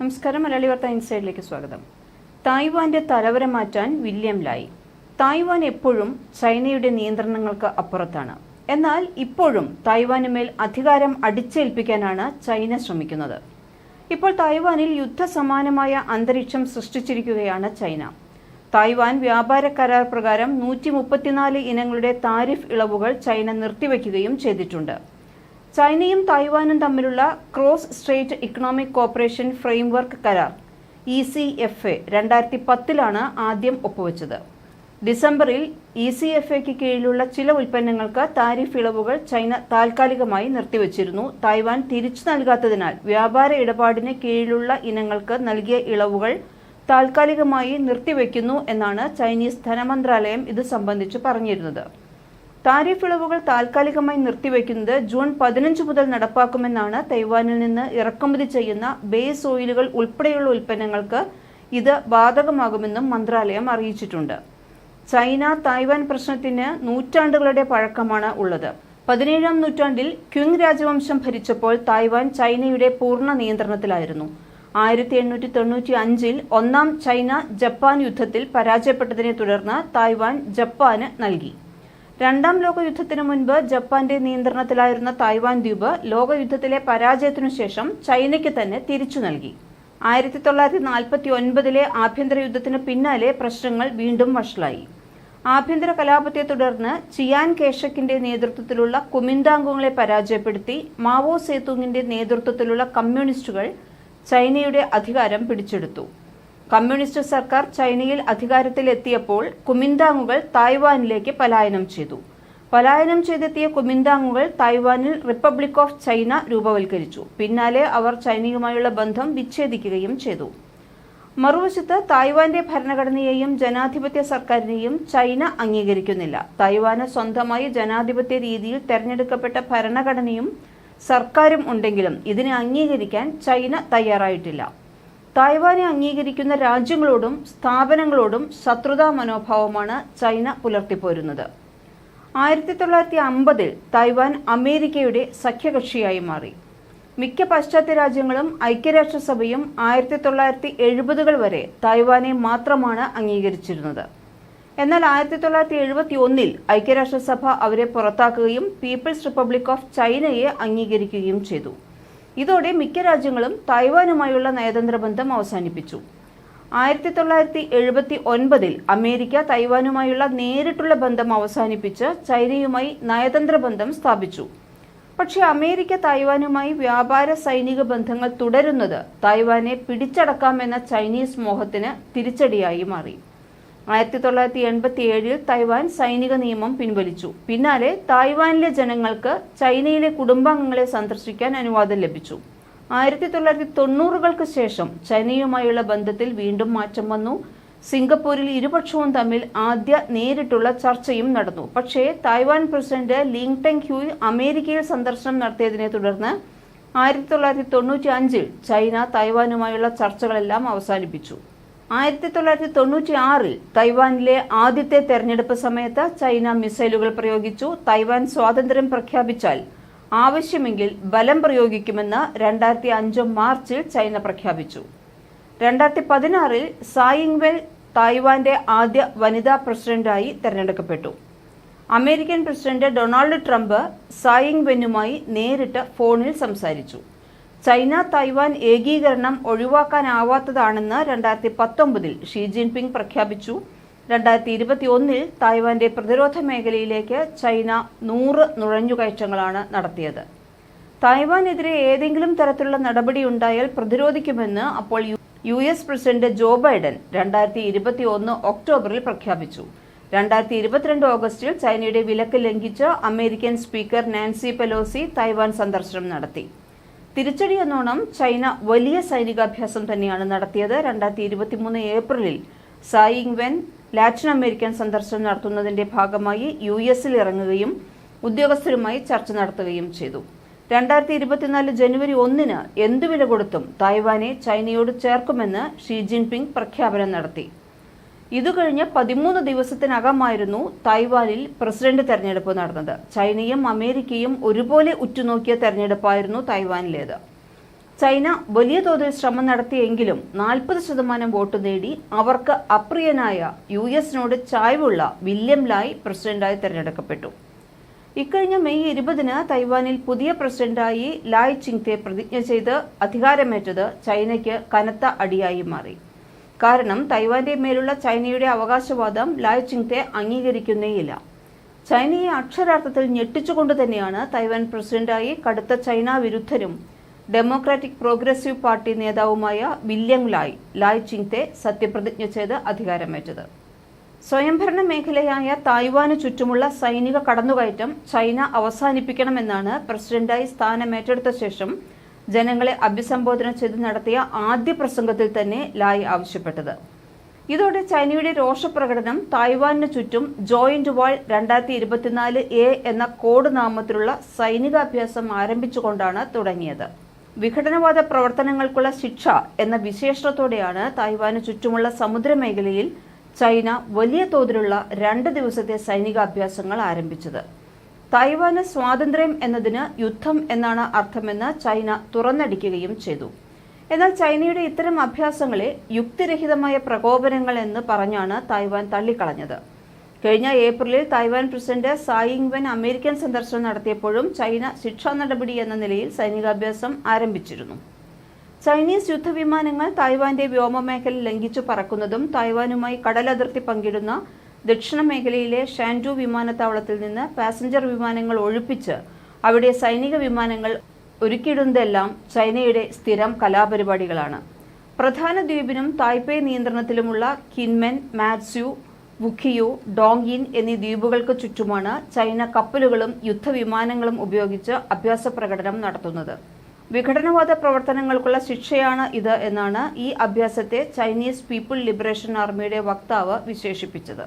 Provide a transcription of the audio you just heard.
നമസ്കാരം. മലയാളി വാർത്ത ഇൻസൈഡിലേക്ക് സ്വാഗതം. തായ്വാന്റെ തലവരെ മാറ്റാൻ വില്യം ലായി. തായ്വാൻ എപ്പോഴും ചൈനയുടെ നിയന്ത്രണങ്ങൾക്ക് അപ്പുറത്താണ്. എന്നാൽ ഇപ്പോഴും തായ്വാന് മേൽ അധികാരം അടിച്ചേൽപ്പിക്കാനാണ് ചൈന ശ്രമിക്കുന്നത്. ഇപ്പോൾ തായ്വാനിൽ യുദ്ധസമാനമായ അന്തരീക്ഷം സൃഷ്ടിച്ചിരിക്കുകയാണ് ചൈന. തായ്വാൻ വ്യാപാര കരാർ പ്രകാരം നൂറ്റി മുപ്പത്തിനാല് ഇനങ്ങളുടെ താരിഫ് ഇളവുകൾ ചൈന നിർത്തിവെക്കുകയും ചെയ്തിട്ടുണ്ട്. ചൈനയും തായ്വാനും തമ്മിലുള്ള cross strait economic cooperation framework കരാർ ഇ സി എഫ് എ രണ്ടായിരത്തി പത്തിലാണ് ആദ്യം ഒപ്പുവെച്ചത്. ഡിസംബറിൽ ഇ സി എഫ് എക്ക് കീഴിലുള്ള ചില ഉൽപ്പന്നങ്ങൾക്ക് താരിഫ് ഇളവുകൾ ചൈന താൽക്കാലികമായി നിർത്തിവച്ചിരുന്നു. തായ്വാൻ തിരിച്ചു നൽകാത്തതിനാൽ വ്യാപാര ഇടപാടിന് കീഴിലുള്ള ഇനങ്ങൾക്ക് നൽകിയ ഇളവുകൾ താൽക്കാലികമായി നിർത്തിവെക്കുന്നു എന്നാണ് ചൈനീസ് ധനമന്ത്രാലയം ഇത് സംബന്ധിച്ച് പറഞ്ഞിരുന്നത്. താരിഫ് ഇളവുകൾ താൽക്കാലികമായി നിർത്തിവെക്കുന്നത് ജൂൺ പതിനഞ്ച് മുതൽ നടപ്പാക്കുമെന്നാണ് തൈവാനിൽ നിന്ന് ഇറക്കുമതി ചെയ്യുന്ന ബേസ് ഓയിലുകൾ ഉൾപ്പെടെയുള്ള ഉൽപ്പന്നങ്ങൾക്ക് ഇത് ബാധകമാകുമെന്നും മന്ത്രാലയം അറിയിച്ചിട്ടുണ്ട്. ചൈന തായ്വാൻ പ്രശ്നത്തിന് നൂറ്റാണ്ടുകളുടെ പഴക്കമാണ് ഉള്ളത്. പതിനേഴാം നൂറ്റാണ്ടിൽ ക്വിങ് രാജവംശം ഭരിച്ചപ്പോൾ തായ്വാൻ ചൈനയുടെ പൂർണ നിയന്ത്രണത്തിലായിരുന്നു. ആയിരത്തി എണ്ണൂറ്റി തൊണ്ണൂറ്റി അഞ്ചിൽ ഒന്നാം ചൈന ജപ്പാൻ യുദ്ധത്തിൽ പരാജയപ്പെട്ടതിനെ തുടർന്ന് തായ്വാൻ ജപ്പാന് നൽകി. രണ്ടാം ലോക യുദ്ധത്തിനു മുൻപ് ജപ്പാന്റെ നിയന്ത്രണത്തിലായിരുന്ന തായ്വാൻ ദ്വീപ് ലോകയുദ്ധത്തിലെ പരാജയത്തിനു ശേഷം ചൈനയ്ക്ക് തന്നെ തിരിച്ചു നൽകി. ആയിരത്തി തൊള്ളായിരത്തി നാൽപ്പത്തി ഒൻപതിലെ ആഭ്യന്തര യുദ്ധത്തിന് പിന്നാലെ പ്രശ്നങ്ങൾ വീണ്ടും വഷളായി. ആഭ്യന്തര കലാപത്തെ തുടർന്ന് ചിയാൻ കേഷക്കിന്റെ നേതൃത്വത്തിലുള്ള കുമിന്താംഗങ്ങളെ പരാജയപ്പെടുത്തി മാവോ സേതുങ്ങിന്റെ നേതൃത്വത്തിലുള്ള കമ്മ്യൂണിസ്റ്റുകൾ ചൈനയുടെ അധികാരം പിടിച്ചെടുത്തു. കമ്മ്യൂണിസ്റ്റ് സർക്കാർ ചൈനയിൽ അധികാരത്തിലെത്തിയപ്പോൾ കുമിന്താങ്ങുകൾ തായ്വാനിലേക്ക് പലായനം ചെയ്തു. പലായനം ചെയ്തെത്തിയ കുമിന്താങ്ങുകൾ തായ്വാനിൽ റിപ്പബ്ലിക് ഓഫ് ചൈന രൂപവൽക്കരിച്ചു. പിന്നാലെ അവർ ചൈനയുമായുള്ള ബന്ധം വിച്ഛേദിക്കുകയും ചെയ്തു. മറുവശത്ത് തായ്വാന്റെ ഭരണഘടനയെയും ജനാധിപത്യ സർക്കാരിനെയും ചൈന അംഗീകരിക്കുന്നില്ല. തായ്വാന് സ്വന്തമായി ജനാധിപത്യ രീതിയിൽ തെരഞ്ഞെടുക്കപ്പെട്ട ഭരണഘടനയും സർക്കാരും ഉണ്ടെങ്കിലും ഇതിനെ അംഗീകരിക്കാൻ ചൈന തയ്യാറായിട്ടില്ല. തായ്വാനെ അംഗീകരിക്കുന്ന രാജ്യങ്ങളോടും സ്ഥാപനങ്ങളോടും ശത്രുതാ മനോഭാവമാണ് ചൈന പുലർത്തിപ്പോരുന്നത്. ആയിരത്തി തൊള്ളായിരത്തി അമ്പതിൽ തായ്വാൻ അമേരിക്കയുടെ സഖ്യകക്ഷിയായി മാറി. മിക്ക പാശ്ചാത്യ രാജ്യങ്ങളും ഐക്യരാഷ്ട്രസഭയും ആയിരത്തി തൊള്ളായിരത്തി എഴുപതുകൾ വരെ തായ്വാനെ മാത്രമാണ് അംഗീകരിച്ചിരുന്നത്. എന്നാൽ ആയിരത്തി തൊള്ളായിരത്തി എഴുപത്തി ഒന്നിൽ ഐക്യരാഷ്ട്രസഭ അവരെ പുറത്താക്കുകയും പീപ്പിൾസ് റിപ്പബ്ലിക് ഓഫ് ചൈനയെ അംഗീകരിക്കുകയും ചെയ്തു. ഇതോടെ മിക്ക രാജ്യങ്ങളും തായ്വാനുമായുള്ള നയതന്ത്ര ബന്ധം അവസാനിപ്പിച്ചു. ആയിരത്തി തൊള്ളായിരത്തി എഴുപത്തി ഒൻപതിൽ അമേരിക്ക തൈവാനുമായുള്ള നേരിട്ടുള്ള ബന്ധം അവസാനിപ്പിച്ച് ചൈനയുമായി നയതന്ത്ര ബന്ധം സ്ഥാപിച്ചു. പക്ഷേ അമേരിക്ക തായ്വാനുമായി വ്യാപാര സൈനിക ബന്ധങ്ങൾ തുടരുന്നത് തായ്വാനെ പിടിച്ചടക്കാമെന്ന ചൈനീസ് മോഹത്തിന് തിരിച്ചടിയായി മാറി. ആയിരത്തി തൊള്ളായിരത്തി എൺപത്തി ഏഴിൽ തൈവാൻ സൈനിക നിയമം പിൻവലിച്ചു. പിന്നാലെ തായ്വാനിലെ ജനങ്ങൾക്ക് ചൈനയിലെ കുടുംബാംഗങ്ങളെ സന്ദർശിക്കാൻ അനുവാദം ലഭിച്ചു. ആയിരത്തി തൊള്ളായിരത്തി തൊണ്ണൂറുകൾക്ക് ശേഷം ചൈനയുമായുള്ള ബന്ധത്തിൽ വീണ്ടും മാറ്റം വന്നു. സിംഗപ്പൂരിൽ ഇരുപക്ഷവും തമ്മിൽ ആദ്യ നേരിട്ടുള്ള ചർച്ചയും നടന്നു. പക്ഷേ Taiwan president Ling Teng Hui അമേരിക്കയിൽ സന്ദർശനം നടത്തിയതിനെ തുടർന്ന് ആയിരത്തി തൊള്ളായിരത്തി തൊണ്ണൂറ്റി അഞ്ചിൽ ചൈന തായ്വാനുമായുള്ള ചർച്ചകളെല്ലാം അവസാനിപ്പിച്ചു. ആയിരത്തി തൊള്ളായിരത്തി തൊണ്ണൂറ്റി ആറിൽ തൈവാനിലെ ആദ്യത്തെ തെരഞ്ഞെടുപ്പ് സമയത്ത് ചൈന മിസൈലുകൾ പ്രയോഗിച്ചു. തൈവാൻ സ്വാതന്ത്ര്യം പ്രഖ്യാപിച്ചാൽ ആവശ്യമെങ്കിൽ ബലം പ്രയോഗിക്കുമെന്ന് രണ്ടായിരത്തി അഞ്ച് മാർച്ചിൽ ചൈന പ്രഖ്യാപിച്ചു. രണ്ടായിരത്തി പതിനാറിൽ സായിങ്വെൽ തായ്വാന്റെ ആദ്യ വനിതാ പ്രസിഡന്റായി തെരഞ്ഞെടുക്കപ്പെട്ടു. American president Donald Trump Tsai Ing വെന്നുമായി നേരിട്ട് ഫോണിൽ സംസാരിച്ചു. ചൈന തൈവാൻ ഏകീകരണം ഒഴിവാക്കാനാവാത്തതാണെന്ന് രണ്ടായിരത്തി പത്തൊമ്പതിൽ ഷീ ജിൻപിങ് പ്രഖ്യാപിച്ചു. രണ്ടായിരത്തി ഇരുപത്തി ഒന്നിൽ തായ്വാന്റെ പ്രതിരോധ മേഖലയിലേക്ക് ചൈന നൂറ് നുഴഞ്ഞുകയറ്റങ്ങളാണ് നടത്തിയത്. തായ്വാനെതിരെ ഏതെങ്കിലും തരത്തിലുള്ള നടപടി ഉണ്ടായാൽ പ്രതിരോധിക്കുമെന്ന് അപ്പോൾ U S president Joe Biden രണ്ടായിരത്തി ഇരുപത്തി ഒന്ന് ഒക്ടോബറിൽ പ്രഖ്യാപിച്ചു. രണ്ടായിരത്തി ഇരുപത്തിരണ്ട് ഓഗസ്റ്റിൽ ചൈനയുടെ വിലക്ക് ലംഘിച്ച് American speaker Nancy Pelosi Taiwan സന്ദർശനം നടത്തി. തിരിച്ചടി എന്നോണം ചൈന വലിയ സൈനികാഭ്യാസം തന്നെയാണ് നടത്തിയത്. രണ്ടായിരത്തി ഇരുപത്തിമൂന്ന് ഏപ്രിലിൽ സായിങ് വെൻ ലാറ്റിൻ അമേരിക്കൻ സന്ദർശനം നടത്തുന്നതിന്റെ ഭാഗമായി യു എസിൽ ഇറങ്ങുകയും ഉദ്യോഗസ്ഥരുമായി ചർച്ച നടത്തുകയും ചെയ്തു. രണ്ടായിരത്തി ഇരുപത്തിനാല് ജനുവരി ഒന്നിന് എന്തു വില കൊടുത്തും തായ്വാനെ ചൈനയോട് ചേർക്കുമെന്ന് ഷി ജിൻപിങ് പ്രഖ്യാപനം നടത്തി. ഇതുകഴിഞ്ഞ് പതിമൂന്ന് ദിവസത്തിനകമായിരുന്നു തായ്വാനിൽ പ്രസിഡന്റ് തെരഞ്ഞെടുപ്പ് നടന്നത്. ചൈനയും അമേരിക്കയും ഒരുപോലെ ഉറ്റുനോക്കിയ തെരഞ്ഞെടുപ്പായിരുന്നു തായ്വാനിലേത്. ചൈന വലിയ തോതിൽ ശ്രമം നടത്തിയെങ്കിലും നാൽപ്പത് ശതമാനം വോട്ട് നേടി അവർക്ക് അപ്രിയനായ യു എസിനോട് ചായ്വുള്ള വില്യം ലായ് പ്രസിഡന്റായി തെരഞ്ഞെടുക്കപ്പെട്ടു. ഇക്കഴിഞ്ഞ മെയ് ഇരുപതിന് തൈവാനിൽ പുതിയ പ്രസിഡന്റായി ലായ് ചിങ്തെ പ്രതിജ്ഞ ചെയ്ത് അധികാരമേറ്റത് ചൈനയ്ക്ക് കനത്ത അടിയായി മാറി. കാരണം തൈവാന്റെ മേലുള്ള ചൈനയുടെ അവകാശവാദം ലായ് ചിങ്തെ അംഗീകരിക്കുന്നേയില്ല. ചൈനയെ അക്ഷരാർത്ഥത്തിൽ ഞെട്ടിച്ചുകൊണ്ട് തന്നെയാണ് തൈവാൻ പ്രസിഡന്റായി കടുത്ത ചൈന വിരുദ്ധരും ഡെമോക്രാറ്റിക് പ്രോഗ്രസീവ് പാർട്ടി നേതാവുമായ വില്യം ലായ് ലായ് ചിങ്തെ സത്യപ്രതിജ്ഞ ചെയ്ത് അധികാരമേറ്റത്. സ്വയംഭരണ മേഖലയായ തായ്വാന് ചുറ്റുമുള്ള സൈനിക കടന്നുകയറ്റം ചൈന അവസാനിപ്പിക്കണമെന്നാണ് പ്രസിഡന്റായി സ്ഥാനമേറ്റെടുത്ത ശേഷം ജനങ്ങളെ അഭിസംബോധന ചെയ്ത് നടത്തിയ ആദ്യ പ്രസംഗത്തിൽ തന്നെ ലായ് ആവശ്യപ്പെട്ടത്. ഇതോടെ ചൈനയുടെ രോഷപ്രകടനം തായ്വാനിന് ചുറ്റും ജോയിന്റ് വാൾ രണ്ടായിരത്തി ഇരുപത്തിനാല് എ എന്ന കോഡ് നാമത്തിലുള്ള സൈനികാഭ്യാസം ആരംഭിച്ചുകൊണ്ടാണ് തുടങ്ങിയത്. വിഘടനവാദ പ്രവർത്തനങ്ങൾക്കുള്ള ശിക്ഷ എന്ന വിശേഷത്തോടെയാണ് തായ്വാന് ചുറ്റുമുള്ള സമുദ്രമേഖലയിൽ ചൈന വലിയ തോതിലുള്ള രണ്ട് ദിവസത്തെ സൈനികാഭ്യാസങ്ങൾ ആരംഭിച്ചത്. തായ്വാന് സ്വാതന്ത്ര്യം എന്നതിന് യുദ്ധം എന്നാണ് അർത്ഥമെന്ന് ചൈന തുറന്നടിക്കുകയും ചെയ്തു. എന്നാൽ ചൈനയുടെ ഇത്തരം അഭ്യാസങ്ങളെ യുക്തിരഹിതമായ പ്രകോപനങ്ങൾ എന്ന് പറഞ്ഞാണ് തായ്വാൻ തള്ളിക്കളഞ്ഞത്. കഴിഞ്ഞ ഏപ്രിലിൽ Taiwan president Tsai Ing Wen American സന്ദർശനം നടത്തിയപ്പോഴും ചൈന ശിക്ഷാ നടപടി എന്ന നിലയിൽ സൈനികാഭ്യാസം ആരംഭിച്ചിരുന്നു. ചൈനീസ് യുദ്ധവിമാനങ്ങൾ തായ്വാന്റെ വ്യോമമേഖല ലംഘിച്ചു പറക്കുന്നതും തായ്വാനുമായി കടലതിർത്തി പങ്കിടുന്ന ദക്ഷിണ മേഖലയിലെ ഷാൻഡു വിമാനത്താവളത്തിൽ നിന്ന് പാസഞ്ചർ വിമാനങ്ങൾ ഒഴിപ്പിച്ച് അവിടെ സൈനിക വിമാനങ്ങൾ ഒരുക്കിയിടുന്നതെല്ലാം ചൈനയുടെ സ്ഥിരം കലാപരിപാടികളാണ്. പ്രധാന ദ്വീപിനും തായ്പേ നിയന്ത്രണത്തിലുമുള്ള കിൻമെൻ മാത്സ്യു വുഖിയു ഡോങ്ഗിൻ എന്നീ ദ്വീപുകൾക്ക് ചുറ്റുമാണ് ചൈന കപ്പലുകളും യുദ്ധവിമാനങ്ങളും ഉപയോഗിച്ച് അഭ്യാസ പ്രകടനം നടത്തുന്നത്. വിഘടനവാദ പ്രവർത്തനങ്ങൾക്കുള്ള ശിക്ഷയാണ് ഇത് എന്നാണ് ഈ അഭ്യാസത്തെ ചൈനീസ് പീപ്പിൾ ലിബറേഷൻ ആർമിയുടെ വക്താവ് വിശേഷിപ്പിച്ചത്.